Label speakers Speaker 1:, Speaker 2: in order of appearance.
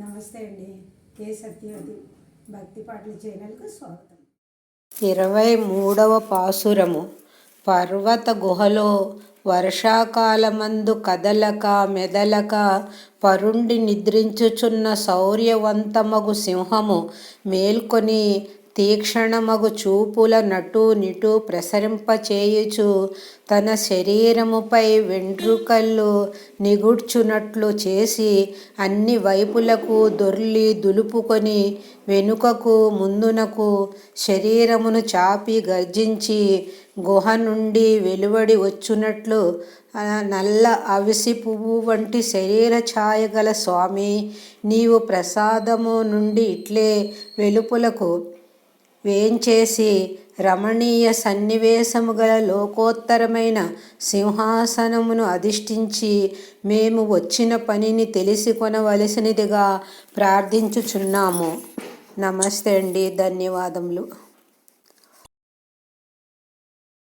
Speaker 1: నమస్తే అండి. కే సత్యవతి భక్తి పాటల ఛానల్కు స్వాగతం.
Speaker 2: ఇరవై మూడవ పాసురము. పర్వత గుహలో వర్షాకాలమందు కదలక మెదలక పరుండి నిద్రించుచున్న శౌర్యవంతమగు సింహము మేల్కొని తీక్షణమగు చూపుల నటు నిటు ప్రసరింపచేయుచు తన శరీరముపై వెండ్రుకల్లు నిగుడ్చునట్లు చేసి అన్ని వైపులకు దొర్లి దులుపుకొని వెనుకకు ముందునకు శరీరమును చాపి గర్జించి గుహ నుండి వెలువడి వచ్చునట్లు నల్ల అవిసి పువ్వు వంటి శరీర ఛాయ గల స్వామి నీవు ప్రసాదము నుండి ఇట్లే వెలుపులకు వేంచేసి రమణీయ సన్నివేశము గల లోకోత్తరమైన సింహాసనమును అధిష్ఠించి మేము వచ్చిన పనిని తెలిసి కొనవలసినదిగా ప్రార్థించుచున్నాము. నమస్తే అండి. ధన్యవాదములు.